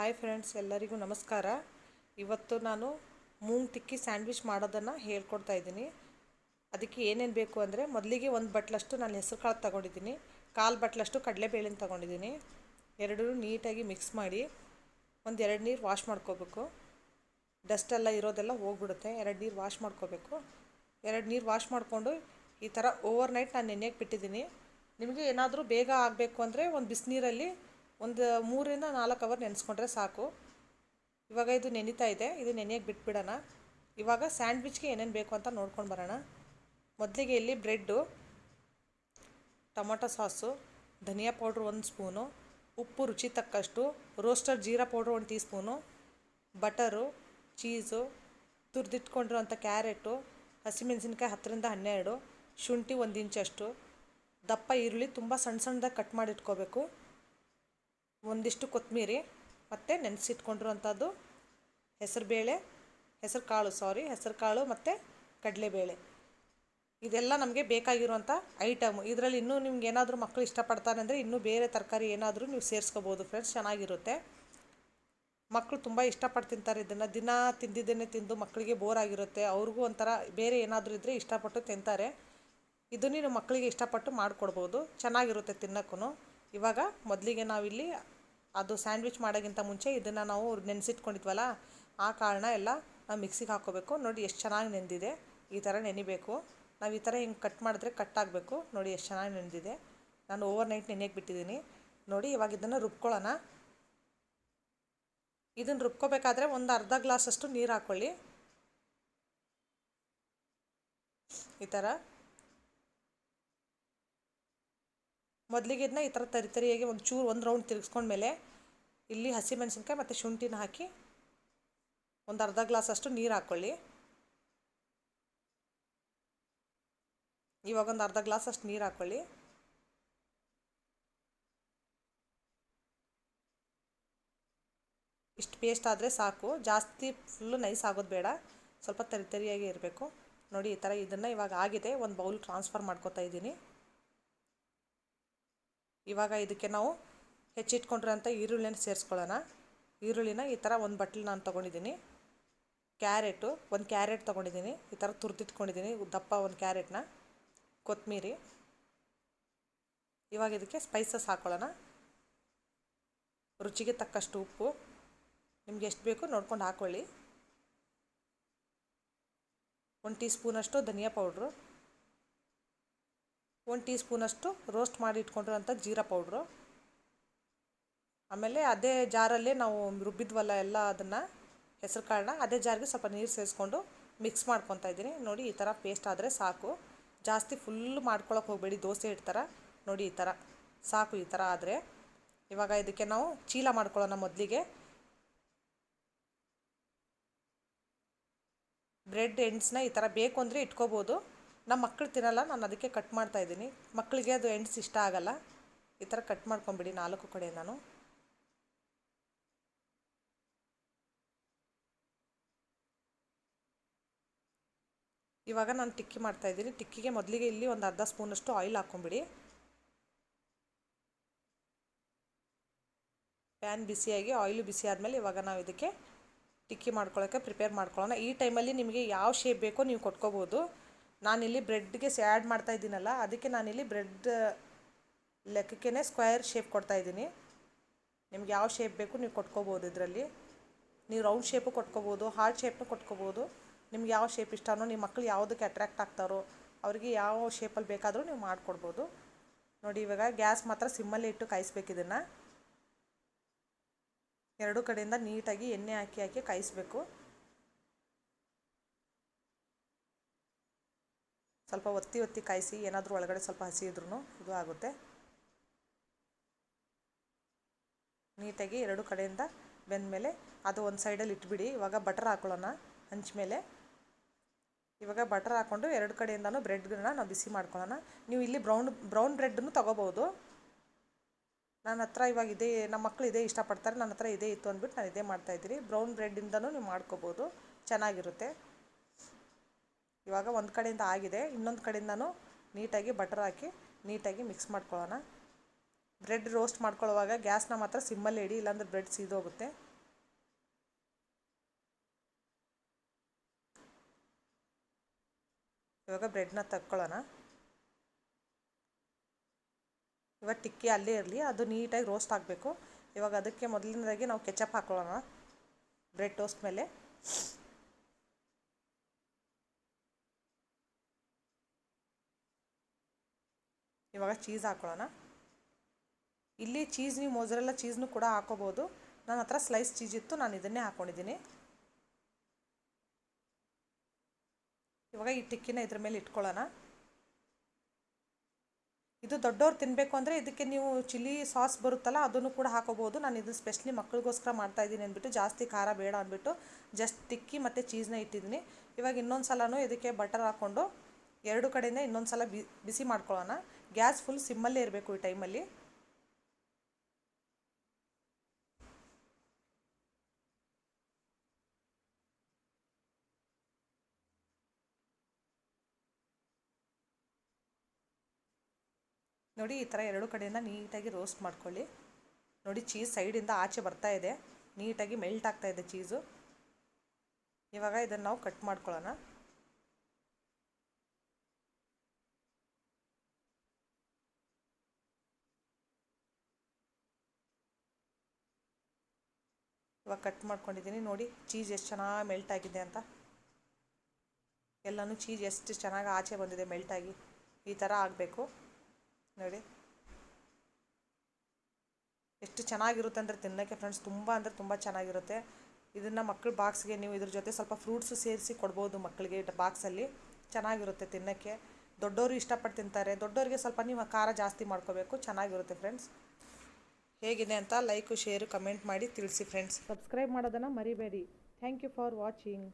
Hi friends, ಎಲ್ಲರಿಗೂ ನಮಸ್ಕಾರ. ಇವತ್ತು ನಾನು ಮೂಂಗ್ ತಿಕ್ಕಿ ಸ್ಯಾಂಡ್ವಿಚ್ ಮಾಡೋದನ್ನು ಹೇಳ್ಕೊಡ್ತಾ ಇದ್ದೀನಿ. ಅದಕ್ಕೆ ಏನೇನು ಬೇಕು ಅಂದರೆ ಮೊದಲಿಗೆ ಒಂದು ಬಟ್ಲಷ್ಟು ನಾನು ಹೆಸರು ಕಾಳು ತಗೊಂಡಿದ್ದೀನಿ. ಕಾಲು ಬಟ್ಲಷ್ಟು ಕಡಲೆಬೇಳೆನ ತಗೊಂಡಿದ್ದೀನಿ. ಎರಡೂ ನೀಟಾಗಿ ಮಿಕ್ಸ್ ಮಾಡಿ ಒಂದು ಎರಡು ನೀರು ವಾಶ್ ಮಾಡ್ಕೋಬೇಕು. ಡಸ್ಟ್ ಎಲ್ಲ ಇರೋದೆಲ್ಲ ಹೋಗ್ಬಿಡುತ್ತೆ, ಎರಡು ನೀರು ವಾಶ್ ಮಾಡ್ಕೋಬೇಕು. ಎರಡು ನೀರು ವಾಶ್ ಮಾಡಿಕೊಂಡು ಈ ಥರ ಓವರ್ ನೈಟ್ ನಾನು ನೆನೆಯಕ್ಕೆ ಬಿಟ್ಟಿದ್ದೀನಿ. ನಿಮಗೆ ಏನಾದರೂ ಬೇಗ ಆಗಬೇಕು ಅಂದರೆ ಒಂದು ಬಿಸಿನೀರಲ್ಲಿ ಒಂದು ಮೂರರಿಂದ ನಾಲ್ಕು ಅವರ್ ನೆನೆಸ್ಕೊಂಡ್ರೆ ಸಾಕು. ಇವಾಗ ಇದು ನೆನೀತಾ ಇದೆ. ಇದು ನೆನೆಯಕ್ಕೆ ಬಿಟ್ಬಿಡೋಣ. ಇವಾಗ ಸ್ಯಾಂಡ್ವಿಚ್ಗೆ ಏನೇನು ಬೇಕು ಅಂತ ನೋಡ್ಕೊಂಡು ಬರೋಣ. ಮೊದಲಿಗೆ ಇಲ್ಲಿ bread, tomato sauce, dhania powder ಒಂದು ಸ್ಪೂನು, ಉಪ್ಪು ರುಚಿ ತಕ್ಕಷ್ಟು, ರೋಸ್ಟರ್ ಜೀರಾ ಪೌಡ್ರ್ ಒಂದು ಟೀ ಸ್ಪೂನು ಬಟರು, ಚೀಸು, ತುರಿದಿಟ್ಕೊಂಡಿರೋಂಥ ಕ್ಯಾರೆಟು, ಹಸಿಮೆಣಸಿನ್ಕಾಯಿ ಹತ್ತರಿಂದ ಹನ್ನೆರಡು, ಶುಂಠಿ ಒಂದು ಇಂಚಷ್ಟು, ದಪ್ಪ ಈರುಳ್ಳಿ ತುಂಬ ಸಣ್ಣ ಸಣ್ಣದಾಗಿ ಕಟ್ ಮಾಡಿಟ್ಕೋಬೇಕು. ಒಂದಿಷ್ಟು ಕೊತ್ತಂಬರಿ ಮತ್ತು ನೆನೆಸಿಟ್ಕೊಂಡಿರೋಂಥದ್ದು ಹೆಸರುಬೇಳೆ ಹೆಸರು ಕಾಳು ಸಾರಿ ಹೆಸರು ಕಾಳು ಮತ್ತು ಕಡಲೆಬೇಳೆ ಇದೆಲ್ಲ ನಮಗೆ ಬೇಕಾಗಿರುವಂಥ ಐಟಮು ಇದರಲ್ಲಿ ಇನ್ನೂ ನಿಮ್ಗೆ ಏನಾದರೂ ಮಕ್ಕಳು ಇಷ್ಟಪಡ್ತಾರೆ ಅಂದರೆ ಇನ್ನೂ ಬೇರೆ ತರಕಾರಿ ಏನಾದರೂ ನೀವು ಸೇರಿಸ್ಕೋಬೋದು ಫ್ರೆಂಡ್ಸ್ ಚೆನ್ನಾಗಿರುತ್ತೆ. ಮಕ್ಕಳು ತುಂಬ ಇಷ್ಟಪಟ್ಟು ತಿಂತಾರೆ ಇದನ್ನು. ದಿನ ತಿಂದಿದ್ದೇನೆ ತಿಂದು ಮಕ್ಕಳಿಗೆ ಬೋರ್ ಆಗಿರುತ್ತೆ. ಅವ್ರಿಗೂ ಒಂಥರ ಬೇರೆ ಏನಾದರೂ ಇದ್ದರೆ ಇಷ್ಟಪಟ್ಟು ತಿಂತಾರೆ. ಇದು ನೀವು ಮಕ್ಕಳಿಗೆ ಇಷ್ಟಪಟ್ಟು ಮಾಡಿಕೊಡ್ಬೋದು. ಚೆನ್ನಾಗಿರುತ್ತೆ ತಿನ್ನೋಕ್ಕೂ ಇವಾಗ ಮೊದಲಿಗೆ ನಾವಿಲ್ಲಿ ಅದು ಸ್ಯಾಂಡ್ವಿಚ್ ಮಾಡೋಕ್ಕಿಂತ ಮುಂಚೆ ಇದನ್ನು ನಾವು ನೆನೆಸಿಟ್ಕೊಂಡಿದ್ವಲ್ಲ, ಆ ಕಾರಣ ಎಲ್ಲ ನಾವು ಮಿಕ್ಸಿಗೆ ಹಾಕೋಬೇಕು ನೋಡಿ ಎಷ್ಟು ಚೆನ್ನಾಗಿ ನೆಂದಿದೆ. ಈ ಥರ ನೆನಿಬೇಕು. ನಾವು ಈ ಥರ ಹಿಂಗೆ ಕಟ್ ಮಾಡಿದ್ರೆ ಕಟ್ ಆಗಬೇಕು. ನೋಡಿ ಎಷ್ಟು ಚೆನ್ನಾಗಿ ನೆಂದಿದೆ. ನಾನು ಓವರ್ ನೈಟ್ ನೆನೆಯಕ್ಕೆ ಬಿಟ್ಟಿದ್ದೀನಿ. ನೋಡಿ ಇವಾಗ ಇದನ್ನು ರುಬ್ಕೊಳ್ಳೋಣ. ಇದನ್ನು ರುಬ್ಕೋಬೇಕಾದ್ರೆ ಒಂದು ಅರ್ಧ ಗ್ಲಾಸಷ್ಟು ನೀರು ಹಾಕ್ಕೊಳ್ಳಿ ಈ ಥರ ಮೊದಲಿಗೆ ಇದನ್ನ ಈ ಥರ ತರಿ ತರಿಯಾಗಿ ಒಂದು ಚೂರು ಒಂದು ರೌಂಡ್ ತಿರುಗಿಸ್ಕೊಂಡ್ಮೇಲೆ ಇಲ್ಲಿ ಹಸಿಮೆಣಸಿನ್ಕಾಯಿ ಮತ್ತು ಶುಂಠಿನ ಹಾಕಿ ಒಂದು ಅರ್ಧ ಗ್ಲಾಸಷ್ಟು ನೀರು ಹಾಕ್ಕೊಳ್ಳಿ ಇವಾಗ ಒಂದು ಅರ್ಧ ಗ್ಲಾಸಷ್ಟು ನೀರು ಹಾಕ್ಕೊಳ್ಳಿ ಇಷ್ಟು ಪೇಸ್ಟ್ ಆದರೆ ಸಾಕು. ಜಾಸ್ತಿ ಫುಲ್ಲು ನೈಸ್ ಆಗೋದು ಬೇಡ. ಸ್ವಲ್ಪ ತರಿ ತರಿಯಾಗಿ ಇರಬೇಕು. ನೋಡಿ ಈ ಥರ ಇದನ್ನು ಇವಾಗ ಆಗಿದೆ. ಒಂದು ಬೌಲ್ ಟ್ರಾನ್ಸ್ಫರ್ ಮಾಡ್ಕೋತಾ ಇದ್ದೀನಿ. ಇವಾಗ ಇದಕ್ಕೆ ನಾವು ಹೆಚ್ಚಿಟ್ಕೊಂಡಿರೋಂಥ ಈರುಳ್ಳಿನ ಸೇರಿಸ್ಕೊಳ್ಳೋಣ. ಈರುಳ್ಳಿನ ಈ ಥರ ಒಂದು ಬಟ್ಲು ನಾನು ತೊಗೊಂಡಿದ್ದೀನಿ. ಕ್ಯಾರೆಟು, ಒಂದು ಕ್ಯಾರೆಟ್ ತೊಗೊಂಡಿದ್ದೀನಿ. ಈ ಥರ ತುರಿದಿಟ್ಕೊಂಡಿದ್ದೀನಿ. ದಪ್ಪ ಒಂದು ಕ್ಯಾರೆಟ್ನ, ಕೊತ್ತಂಬರಿ. ಇವಾಗ ಇದಕ್ಕೆ ಸ್ಪೈಸಸ್ ಹಾಕ್ಕೊಳ್ಳೋಣ ರುಚಿಗೆ ತಕ್ಕಷ್ಟು ಉಪ್ಪು. ನಿಮ್ಗೆ ಎಷ್ಟು ಬೇಕು ನೋಡ್ಕೊಂಡು ಹಾಕ್ಕೊಳ್ಳಿ ಒಂದು ಟೀ ಸ್ಪೂನಷ್ಟು ಧನಿಯಾ ಪೌಡ್ರು. ಒಂದು ಟೀ ಸ್ಪೂನಷ್ಟು ರೋಸ್ಟ್ ಮಾಡಿ ಇಟ್ಕೊಂಡಿರೋಂಥ ಜೀರಾ ಪೌಡ್ರು. ಆಮೇಲೆ ಅದೇ ಜಾರಲ್ಲೇ ನಾವು ರುಬ್ಬಿದ್ವಲ್ಲ ಎಲ್ಲ ಅದನ್ನು ಹೆಸರು ಕಾಳನ್ನ, ಅದೇ ಜಾರಿಗೆ ಸ್ವಲ್ಪ ನೀರು ಸೇರಿಸ್ಕೊಂಡು ಮಿಕ್ಸ್ ಮಾಡ್ಕೊತಾ ಇದ್ದೀನಿ. ನೋಡಿ, ಈ ಥರ ಪೇಸ್ಟ್ ಆದರೆ ಸಾಕು. ಜಾಸ್ತಿ ಫುಲ್ ಮಾಡ್ಕೊಳಕ್ಕೆ ಹೋಗಬೇಡಿ, ದೋಸೆ ಇಡ್ತಾರ ನೋಡಿ, ಈ ಥರ ಸಾಕು, ಈ ಥರ ಆದರೆ. ಇವಾಗ ಇದಕ್ಕೆ ನಾವು ಚೀಲ ಮಾಡ್ಕೊಳ್ಳೋಣ ಮೊದಲಿಗೆ. ಬ್ರೆಡ್, ಎಂಡ್ಸ್ನ ಈ ಥರ ಬೇಕು ಅಂದರೆ ಇಟ್ಕೋಬೋದು. ನಮ್ಮ ಮಕ್ಕಳು ತಿನ್ನಲ್ಲ, ನಾನು ಅದಕ್ಕೆ ಕಟ್ ಮಾಡ್ತಾ ಇದ್ದೀನಿ. ಮಕ್ಕಳಿಗೆ ಅದು ಎಂಡ್ಸ್ ಇಷ್ಟ ಆಗಲ್ಲ. ಈ ಥರ ಕಟ್ ಮಾಡ್ಕೊಂಬಿಡಿ ನಾಲ್ಕು ಕಡೆ ನಾನು ಇವಾಗ ನಾನು ಟಿಕ್ಕಿ ಮಾಡ್ತಾ ಇದ್ದೀನಿ. ಟಿಕ್ಕಿಗೆ ಮೊದಲಿಗೆ ಇಲ್ಲಿ ಒಂದು ಅರ್ಧ ಸ್ಪೂನಷ್ಟು ಆಯಿಲ್ ಹಾಕ್ಕೊಂಬಿಡಿ ಪ್ಯಾನ್ ಬಿಸಿಯಾಗಿ ಆಯಿಲು ಬಿಸಿ ಆದಮೇಲೆ ಇವಾಗ ನಾವು ಇದಕ್ಕೆ ಟಿಕ್ಕಿ ಮಾಡ್ಕೊಳ್ಳೋಕ್ಕೆ ಪ್ರಿಪೇರ್ ಮಾಡ್ಕೊಳ್ಳೋಣ ಈ ಟೈಮಲ್ಲಿ ನಿಮಗೆ ಯಾವ ಶೇಪ್ ಬೇಕೋ ನೀವು ಕೊಟ್ಕೋಬೋದು. ನಾನಿಲ್ಲಿ ಬ್ರೆಡ್ಗೆ ಆ್ಯಡ್ ಮಾಡ್ತಾ ಇದ್ದೀನಲ್ಲ, ಅದಕ್ಕೆ ನಾನಿಲ್ಲಿ ಬ್ರೆಡ್ ಲೆಕ್ಕಕ್ಕೆ ಸ್ಕ್ವೇರ್ ಶೇಪ್ ಕೊಡ್ತಾ ಇದ್ದೀನಿ. ನಿಮ್ಗೆ ಯಾವ ಶೇಪ್ ಬೇಕು ನೀವು ಕೊಟ್ಕೋಬೋದು ಇದರಲ್ಲಿ. ನೀವು ರೌಂಡ್ ಶೇಪು ಕೊಟ್ಕೋಬೋದು, ಹಾರ್ಡ್ ಶೇಪ್ನು ಕೊಟ್ಕೋಬೋದು. ನಿಮ್ಗೆ ಯಾವ ಶೇಪ್ ಇಷ್ಟನೋ, ನಿಮ್ಮ ಮಕ್ಳು ಯಾವುದಕ್ಕೆ ಅಟ್ರ್ಯಾಕ್ಟ್ ಆಗ್ತಾರೋ, ಅವರಿಗೆ ಯಾವ ಶೇಪಲ್ಲಿ ಬೇಕಾದರೂ ನೀವು ಮಾಡಿಕೊಡ್ಬೋದು. ನೋಡಿ, ಇವಾಗ ಗ್ಯಾಸ್ ಮಾತ್ರ ಸಿಮ್ಮಲ್ಲಿ ಇಟ್ಟು ಕಾಯಿಸ್ಬೇಕು ಇದನ್ನು. ಎರಡೂ ಕಡೆಯಿಂದ ನೀಟಾಗಿ ಎಣ್ಣೆ ಹಾಕಿ ಹಾಕಿ ಕಾಯಿಸ್ಬೇಕು. ಸ್ವಲ್ಪ ಒತ್ತಿ ಒತ್ತಿ ಕಾಯಿಸಿ ಏನಾದರೂ ಒಳಗಡೆ ಸ್ವಲ್ಪ ಹಸಿ ಇದ್ರೂ ಇದು ಆಗುತ್ತೆ. ನೀಟಾಗಿ ಎರಡು ಕಡೆಯಿಂದ ಬೆಂದಮೇಲೆ ಅದು ಒಂದು ಸೈಡಲ್ಲಿ ಇಟ್ಬಿಡಿ. ಇವಾಗ ಬಟರ್ ಹಾಕೊಳ್ಳೋಣ. ಹಂಚ ಮೇಲೆ ಇವಾಗ ಬಟರ್ ಹಾಕ್ಕೊಂಡು ಎರಡು ಕಡೆಯಿಂದನೂ ಬ್ರೆಡ್ಗಳನ್ನ ನಾವು ಬಿಸಿ ಮಾಡ್ಕೊಳ್ಳೋಣ. ನೀವು ಇಲ್ಲಿ ಬ್ರೌನ್ ಬ್ರೌನ್ ಬ್ರೆಡ್ನು ತೊಗೋಬೋದು ನನ್ನ ಹತ್ರ ಇವಾಗ ಇದೇ ನಮ್ಮ ಮಕ್ಕಳು ಇದೇ ಇಷ್ಟಪಡ್ತಾರೆ. ನನ್ನ ಹತ್ರ ಇದೇ ಇತ್ತು ಅಂದ್ಬಿಟ್ಟು ನಾನು ಇದೇ ಮಾಡ್ತಾಯಿದ್ದೀನಿ ಬ್ರೌನ್ ಬ್ರೆಡ್ಡಿಂದನೂ ನೀವು ಮಾಡ್ಕೋಬೋದು ಚೆನ್ನಾಗಿರುತ್ತೆ. ಇವಾಗ ಒಂದು ಕಡೆಯಿಂದ ಆಗಿದೆ, ಇನ್ನೊಂದು ಕಡೆಯಿಂದನು ನೀಟಾಗಿ ಬಟರ್ ಹಾಕಿ ನೀಟಾಗಿ ಮಿಕ್ಸ್ ಮಾಡ್ಕೊಳ್ಳೋಣ. ಬ್ರೆಡ್ ರೋಸ್ಟ್ ಮಾಡ್ಕೊಳ್ಳೋವಾಗ ಗ್ಯಾಸ್ನ ಮಾತ್ರ ಸಿಮ್ಮಲ್ಲಿ ಇಡಿ, ಇಲ್ಲಾಂದ್ರೆ ಬ್ರೆಡ್ ಸೀದೋಗುತ್ತೆ. ಇವಾಗ ಬ್ರೆಡ್ನ ತಕ್ಕೊಳ್ಳೋಣ. ಇವಾಗ ಟಿಕ್ಕಿ ಅಲ್ಲೇ ಇರಲಿ, ಅದು ನೀಟಾಗಿ ರೋಸ್ಟ್ ಆಗಬೇಕು. ಇವಾಗ ಅದಕ್ಕೆ ಮೊದಲನೇದಾಗಿ ನಾವು ಕೆಚಪ್ ಹಾಕೊಳ್ಳೋಣ. ಬ್ರೆಡ್ ಟೋಸ್ಟ್ ಮೇಲೆ. ಇವಾಗ ಚೀಸ್ ಹಾಕೊಳ್ಳೋಣ. ಇಲ್ಲಿ ಚೀಸ್ ನೀವು ಮೊಸರೆಲ್ಲ ಚೀಸ್ನು ಕೂಡ ಹಾಕೋಬೋದು. ನನ್ನ ಹತ್ರ ಸ್ಲೈಸ್ ಚೀಸ್ ಇತ್ತು, ನಾನು ಇದನ್ನೇ ಹಾಕ್ಕೊಂಡಿದ್ದೀನಿ ಇವಾಗ ಈ ಟಿಕ್ಕಿನ ಇದ್ರ ಮೇಲೆ ಇಟ್ಕೊಳ್ಳೋಣ. ಇದು ದೊಡ್ಡವ್ರು ತಿನ್ನಬೇಕು ಅಂದರೆ ಇದಕ್ಕೆ ನೀವು ಚಿಲ್ಲಿ ಸಾಸ್ ಬರುತ್ತಲ್ಲ, ಅದನ್ನು ಕೂಡ ಹಾಕೋಬೋದು. ನಾನು ಇದು ಸ್ಪೆಷಲಿ ಮಕ್ಕಳಿಗೋಸ್ಕರ ಮಾಡ್ತಾ ಇದ್ದೀನಿ ಅಂದ್ಬಿಟ್ಟು, ಜಾಸ್ತಿ ಖಾರ ಬೇಡ ಅಂದ್ಬಿಟ್ಟು ಜಸ್ಟ್ ತಿಕ್ಕಿ ಮತ್ತು ಚೀಸ್ನ ಇಟ್ಟಿದ್ದೀನಿ. ಇವಾಗ ಇನ್ನೊಂದು ಸಲನೂ ಇದಕ್ಕೆ ಬಟರ್ ಹಾಕ್ಕೊಂಡು ಎರಡು ಕಡೆಯಿಂದ ಇನ್ನೊಂದು ಸಲ ಬಿಸಿ ಮಾಡ್ಕೊಳ್ಳೋಣ. ಗ್ಯಾಸ್ ಫುಲ್ ಸಿಮ್ಮಲ್ಲೇ ಇರಬೇಕು ಈ ಟೈಮಲ್ಲಿ ನೋಡಿ ಈ ಥರ ಎರಡು ಕಡೆಯಿಂದ ನೀಟಾಗಿ ರೋಸ್ಟ್ ಮಾಡ್ಕೊಳ್ಳಿ. ನೋಡಿ ಚೀಸ್ ಸೈಡಿಂದ ಆಚೆ ಬರ್ತಾ ಇದೆ. ನೀಟಾಗಿ ಮೆಲ್ಟ್ ಆಗ್ತಾ ಇದೆ ಚೀಸು ಇವಾಗ ಇದನ್ನು ನಾವು ಕಟ್ ಮಾಡ್ಕೊಳ್ಳೋಣ. ಇವಾಗ ಕಟ್ ಮಾಡ್ಕೊಂಡಿದ್ದೀನಿ ನೋಡಿ ಚೀಸ್ ಎಷ್ಟು ಚೆನ್ನಾಗಿ ಮೆಲ್ಟ್ ಆಗಿದೆ ಅಂತ. ಎಲ್ಲನೂ ಚೀಸ್ ಎಷ್ಟು ಚೆನ್ನಾಗಿ ಆಚೆ ಬಂದಿದೆ ಮೆಲ್ಟಾಗಿ ಈ ಥರ ಆಗಬೇಕು. ನೋಡಿ. ಎಷ್ಟು ಚೆನ್ನಾಗಿರುತ್ತೆ ಅಂದರೆ ತಿನ್ನೋಕ್ಕೆ ಫ್ರೆಂಡ್ಸ್ ತುಂಬ ಅಂದರೆ ತುಂಬ ಚೆನ್ನಾಗಿರುತ್ತೆ. ಇದನ್ನು ಮಕ್ಕಳ ಬಾಕ್ಸ್ಗೆ ನೀವು ಇದ್ರ ಜೊತೆ ಸ್ವಲ್ಪ ಫ್ರೂಟ್ಸು ಸೇರಿಸಿ ಕೊಡ್ಬೋದು ಮಕ್ಕಳಿಗೆ ಬಾಕ್ಸಲ್ಲಿ ಚೆನ್ನಾಗಿರುತ್ತೆ ತಿನ್ನೋಕ್ಕೆ. ದೊಡ್ಡವರು ಇಷ್ಟಪಟ್ಟು ತಿಂತಾರೆ. ದೊಡ್ಡವರಿಗೆ ಸ್ವಲ್ಪ ನೀವು ಖಾರ ಜಾಸ್ತಿ ಮಾಡ್ಕೋಬೇಕು. ಚೆನ್ನಾಗಿರುತ್ತೆ ಫ್ರೆಂಡ್ಸ್ ಹೇಗಿದೆ ಅಂತ ಲೈಕು, ಶೇರು, ಕಮೆಂಟ್ ಮಾಡಿ ತಿಳಿಸಿ ಫ್ರೆಂಡ್ಸ್ ಸಬ್ಸ್ಕ್ರೈಬ್ ಮಾಡೋದನ್ನು ಮರಿಬೇಡಿ. Thank you for watching